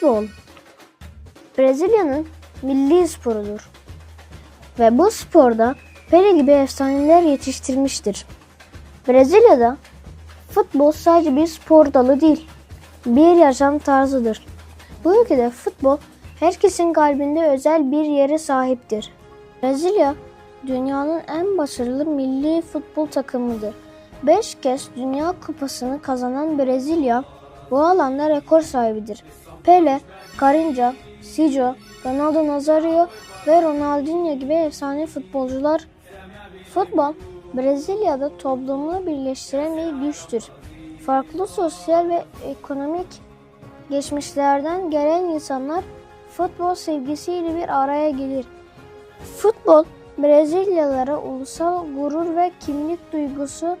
Futbol Brezilya'nın milli sporudur. Ve bu sporda Pele gibi efsaneler yetiştirmiştir. Brezilya'da futbol sadece bir spor dalı değil, bir yaşam tarzıdır. Bu ülkede futbol herkesin kalbinde özel bir yere sahiptir. Brezilya dünyanın en başarılı milli futbol takımıdır. 5 kez Dünya Kupası'nı kazanan Brezilya bu alanda rekor sahibidir. Pele, Carinca, Sijo, Ronaldo Nazario ve Ronaldinho gibi efsane futbolcular Futbol, Brezilya'da toplumu birleştiren bir güçtür. Farklı sosyal ve ekonomik geçmişlerden gelen insanlar futbol sevgisiyle bir araya gelir. Futbol, Brezilyalılara ulusal gurur ve kimlik duygusu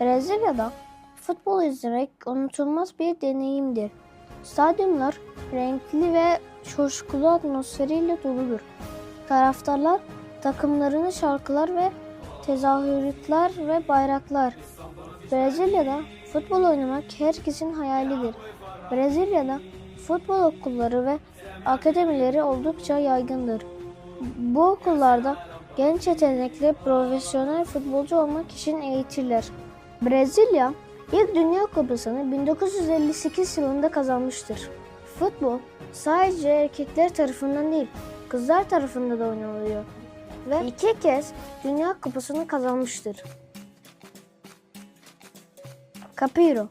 Brezilya'da futbol izlemek unutulmaz bir deneyimdir. Stadyumlar renkli ve coşkulu atmosferiyle doludur. Taraftarlar takımlarını şarkılar ve tezahüratlar ve bayraklar. Brezilya'da futbol oynamak herkesin hayalidir. Brezilya'da futbol okulları ve akademileri oldukça yaygındır. Bu okullarda genç yetenekli profesyonel futbolcu olmak için eğitirler. Brezilya ilk Dünya Kupası'nı 1958 yılında kazanmıştır. Futbol sadece erkekler tarafından değil, kızlar tarafından da oynanılıyor ve iki kez Dünya Kupası'nı kazanmıştır. Capiro